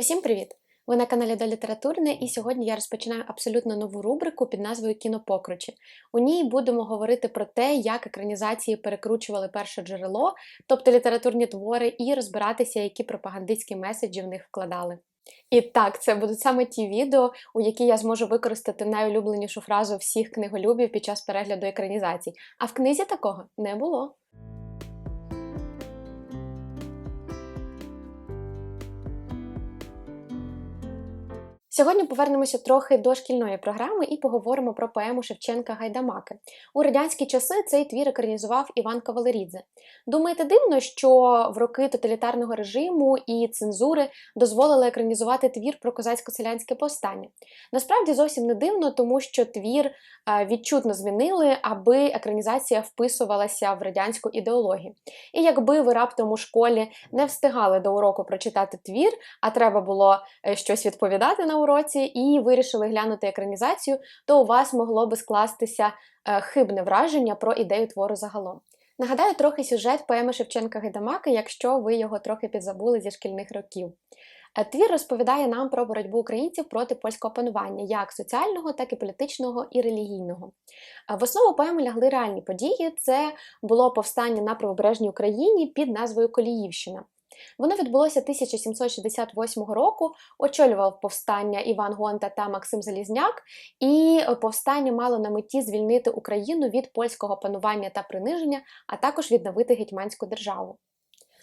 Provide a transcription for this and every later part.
Усім привіт! Ви на каналі до Літературне, і сьогодні я розпочинаю абсолютно нову рубрику під назвою Кінопокручі. У ній будемо говорити про те, як екранізації перекручували перше джерело, тобто літературні твори, і розбиратися, які пропагандистські меседжі в них вкладали. І так, це будуть саме ті відео, у які я зможу використати найулюбленішу фразу всіх книголюбів під час перегляду екранізацій. А в книзі такого не було. Сьогодні повернемося трохи до шкільної програми і поговоримо про поему Шевченка Гайдамаки. У радянські часи цей твір екранізував Іван Кавалерідзе. Думаєте, дивно, що в роки тоталітарного режиму і цензури дозволили екранізувати твір про козацько-селянське повстання? Насправді зовсім не дивно, тому що твір відчутно змінили, аби екранізація вписувалася в радянську ідеологію. І якби ви раптом у школі не встигали до уроку прочитати твір, а треба було е, щось відповідати на уроці, і вирішили глянути екранізацію, то у вас могло би скластися е, хибне враження про ідею твору загалом. Нагадаю трохи сюжет поеми Шевченка Гайдамаки, якщо ви його трохи підзабули зі шкільних років. Е, твір розповідає нам про боротьбу українців проти польського панування, як соціального, так і політичного і релігійного. Е, в основу поеми лягли реальні події. Це було повстання на правобережній Україні під назвою Коліївщина. Воно відбулося 1768 року, очолював повстання Іван Гонта та Максим Залізняк, і повстання мало на меті звільнити Україну від польського панування та приниження, а також відновити гетьманську державу.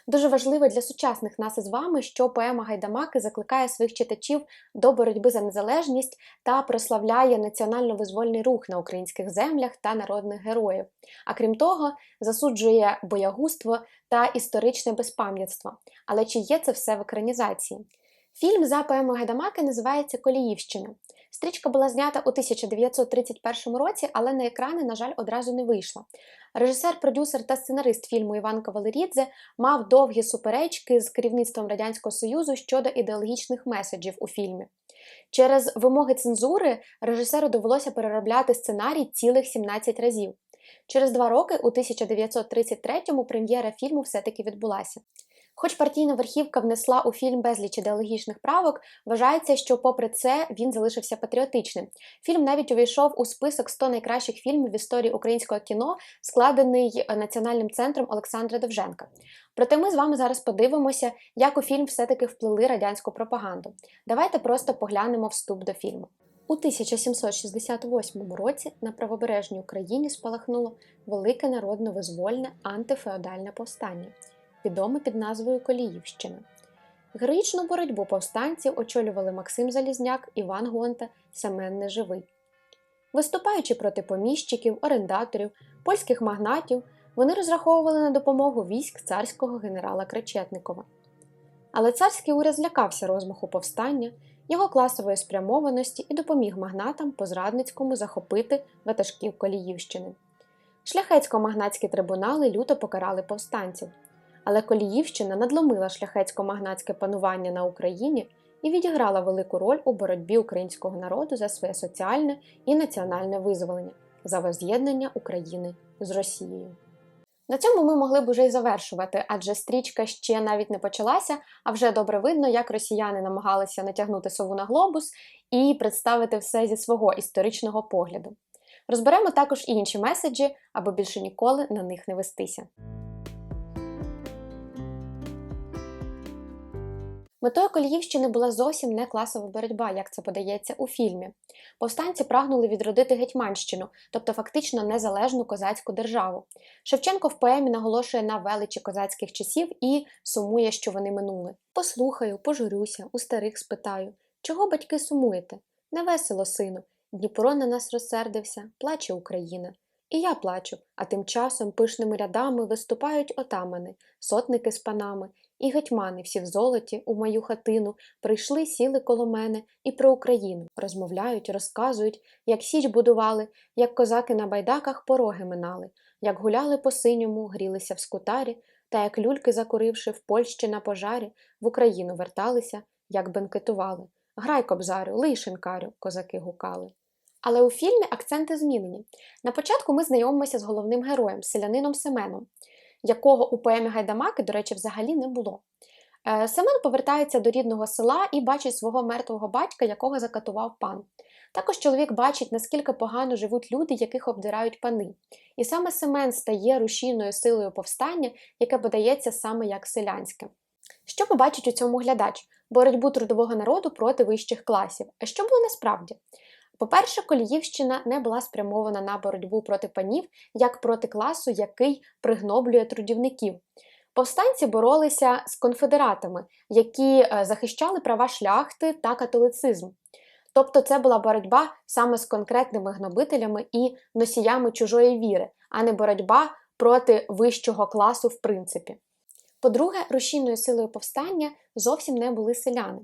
Дуже важливо для сучасних нас із вами, що поема Гайдамаки закликає своїх читачів до боротьби за незалежність та прославляє національно-визвольний рух на українських землях та народних героїв. А крім того, засуджує боягузтво та історичне безпам'ятство. Але чи є це все в екранізації? Фільм за Гайдамаки називається Коліївщина. Стрічка була знята у 1931 році, але на екрани, на жаль, одразу не вийшла. Режисер, продюсер та сценарист фільму Іван Кавалерідзе мав довгі суперечки з керівництвом Радянського Союзу щодо ідеологічних меседжів у фільмі. Через вимоги цензури режисеру довелося переробляти сценарій цілих 17 разів. Через два роки, у 1933-му, прем'єра фільму все-таки відбулася. Хоч партійна верхівка внесла у фільм безліч ідеологічних правок, вважається, що, попри це, він залишився патріотичним. Фільм навіть увійшов у список 100 найкращих фільмів в історії українського кіно, складений Національним центром Олександра Довженка. Проте ми з вами зараз подивимося, як у фільм все-таки вплили радянську пропаганду. Давайте просто поглянемо вступ до фільму. У 1768 році на правобережній Україні спалахнуло велике народно-визвольне антифеодальне повстання відоме під назвою Коліївщина. Героїчну боротьбу повстанців очолювали Максим Залізняк, Іван Гонта, Семен Неживий. Виступаючи проти поміщиків, орендаторів, польських магнатів, вони розраховували на допомогу військ царського генерала Кречетникова. Але царський уряд злякався розмаху повстання, його класової спрямованості і допоміг магнатам по зрадницькому захопити ватажків Коліївщини. Шляхетсько-магнатські трибунали люто покарали повстанців. Але Коліївщина надломила шляхетсько-магнатське панування на Україні і відіграла велику роль у боротьбі українського народу за своє соціальне і національне визволення, за воз'єднання України з Росією. На цьому ми могли б уже й завершувати, адже стрічка ще навіть не почалася, а вже добре видно, як росіяни намагалися натягнути сову на глобус і представити все зі свого історичного погляду. Розберемо також і інші меседжі, аби більше ніколи на них не вестися. Метою Коліївщини була зовсім не класова боротьба, як це подається у фільмі. Повстанці прагнули відродити Гетьманщину, тобто фактично незалежну козацьку державу. Шевченко в поемі наголошує на величі козацьких часів і сумує, що вони минули. Послухаю, пожурюся, у старих спитаю чого батьки сумуєте? Невесело, сину. Дніпро на нас розсердився, плаче Україна. І я плачу, а тим часом пишними рядами виступають отамани, сотники з панами, і гетьмани всі в золоті у мою хатину прийшли, сіли коло мене і про Україну розмовляють, розказують, як січ будували, як козаки на байдаках пороги минали, як гуляли по синьому, грілися в скутарі, та як люльки, закуривши в Польщі на пожарі, в Україну верталися, як бенкетували. Грай, кобзарю, лий шинкарю, козаки гукали. Але у фільмі акценти змінені. На початку ми знайомимося з головним героєм, селянином Семеном якого у поемі Гайдамаки, до речі, взагалі не було. Е, Семен повертається до рідного села і бачить свого мертвого батька, якого закатував пан. Також чоловік бачить, наскільки погано живуть люди, яких обдирають пани. І саме Семен стає рушійною силою повстання, яке подається саме як селянське. Що побачить у цьому глядач? Боротьбу трудового народу проти вищих класів. А що було насправді? По-перше, Коліївщина не була спрямована на боротьбу проти панів, як проти класу, який пригноблює трудівників. Повстанці боролися з конфедератами, які е, захищали права шляхти та католицизм. Тобто це була боротьба саме з конкретними гнобителями і носіями чужої віри, а не боротьба проти вищого класу в принципі. По-друге, рушійною силою повстання зовсім не були селяни.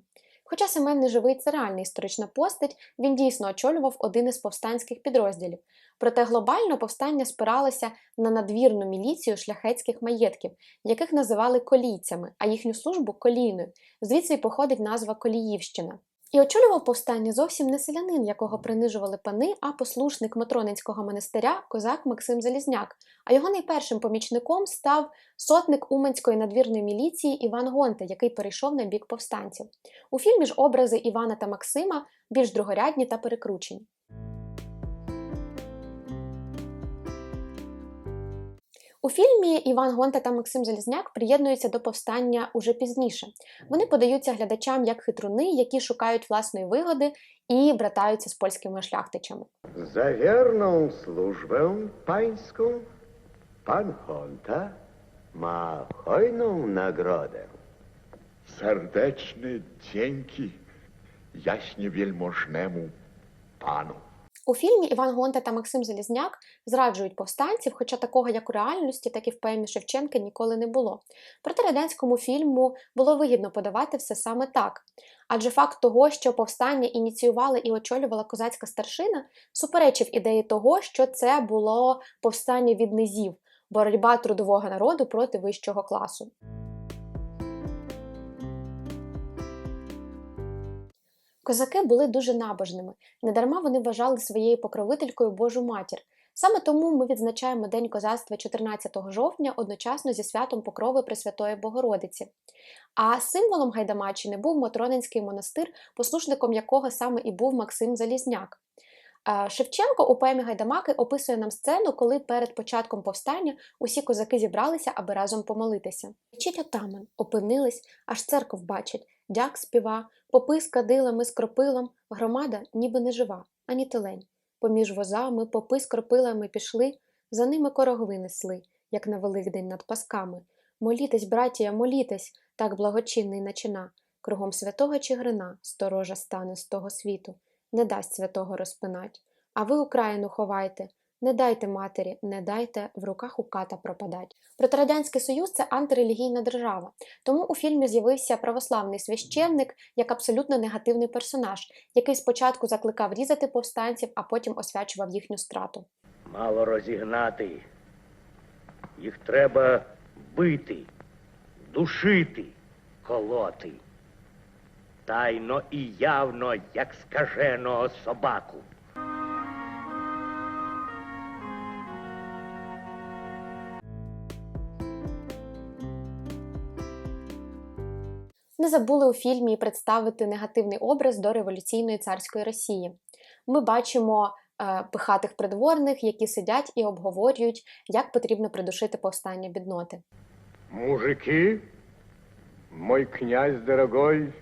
Хоча Семен Неживий це реальна історична постать, він дійсно очолював один із повстанських підрозділів. Проте глобально повстання спиралося на надвірну міліцію шляхетських маєтків, яких називали колійцями, а їхню службу колійною. Звідси й походить назва Коліївщина. І очолював повстання зовсім не селянин, якого принижували пани, а послушник Матронинського монастиря козак Максим Залізняк. А його найпершим помічником став сотник Уманської надвірної міліції Іван Гонте, який перейшов на бік повстанців. У фільмі ж образи Івана та Максима більш другорядні та перекручені. У фільмі Іван Гонта та Максим Залізняк приєднуються до повстання уже пізніше. Вони подаються глядачам як хитруни, які шукають власної вигоди і братаються з польськими шляхтичами. За wierną służbę pańską pan Honta ma hojną nagrodę. Serdeczne dzięki jaśnie wielmożnemu panu. У фільмі Іван Гонта та Максим Залізняк зраджують повстанців, хоча такого як у реальності, так і в поемі Шевченка ніколи не було. Проте радянському фільму було вигідно подавати все саме так. Адже факт того, що повстання ініціювала і очолювала козацька старшина, суперечив ідеї того, що це було повстання від низів, боротьба трудового народу проти вищого класу. Козаки були дуже набожними, недарма вони вважали своєю покровителькою Божу матір. Саме тому ми відзначаємо День козацтва 14 жовтня одночасно зі святом Покрови Пресвятої Богородиці. А символом Гайдамаччини був Матронинський монастир, послушником якого саме і був Максим Залізняк. Шевченко у поемі Гайдамаки описує нам сцену, коли перед початком повстання усі козаки зібралися, аби разом помолитися. Вчить отаман, опинились, аж церков бачать, дяк співа, попи з кадилами, з кропилом, громада ніби не жива, ані телень. Поміж возами попи з кропилами пішли, за ними корогви несли, як на Великдень над пасками. Молітесь, братія, молітесь, так благочинний начина. Кругом святого Чигирина сторожа стане з того світу, не дасть святого розпинать. А ви Україну ховайте, не дайте матері, не дайте в руках у ката пропадать. Проте Радянський Союз це антирелігійна держава. Тому у фільмі з'явився православний священник як абсолютно негативний персонаж, який спочатку закликав різати повстанців, а потім освячував їхню страту. Мало розігнати. Їх треба бити, душити, колоти. Тайно і явно, як скаженого собаку. Не забули у фільмі представити негативний образ до революційної царської Росії. Ми бачимо е, пихатих придворних, які сидять і обговорюють, як потрібно придушити повстання бідноти. Мужики, мой князь дорогой,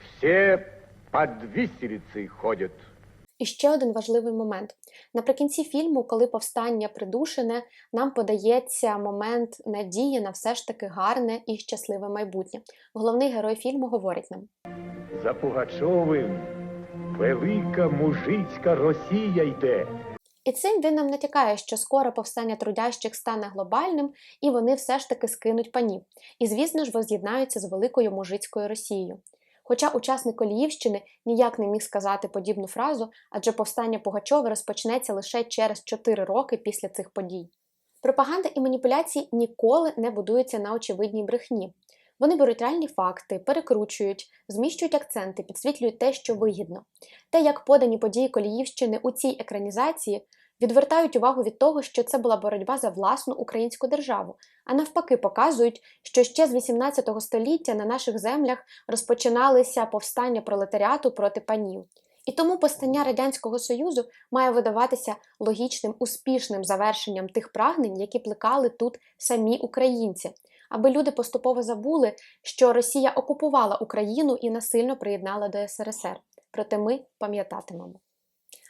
все под виселицей ходят. І ще один важливий момент. Наприкінці фільму, коли повстання придушене, нам подається момент надії на все ж таки гарне і щасливе майбутнє. Головний герой фільму говорить нам: За Пугачовим велика мужицька Росія йде. І цим він нам натякає, що скоро повстання трудящих стане глобальним, і вони все ж таки скинуть панів. І, звісно ж, воз'єднаються з великою мужицькою Росією. Хоча учасник Коліївщини ніяк не міг сказати подібну фразу, адже повстання Пугачова розпочнеться лише через 4 роки після цих подій. Пропаганда і маніпуляції ніколи не будуються на очевидній брехні. Вони беруть реальні факти, перекручують, зміщують акценти, підсвітлюють те, що вигідно. Те, як подані події Коліївщини у цій екранізації, відвертають увагу від того, що це була боротьба за власну українську державу, а навпаки, показують, що ще з 18 століття на наших землях розпочиналися повстання пролетаріату проти панів. І тому постання Радянського Союзу має видаватися логічним, успішним завершенням тих прагнень, які плекали тут самі українці, аби люди поступово забули, що Росія окупувала Україну і насильно приєднала до СРСР. Проте ми пам'ятатимемо.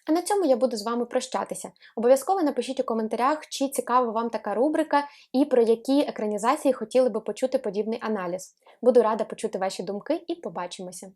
А на цьому я буду з вами прощатися. Обов'язково напишіть у коментарях, чи цікава вам така рубрика і про які екранізації хотіли би почути подібний аналіз. Буду рада почути ваші думки і побачимося!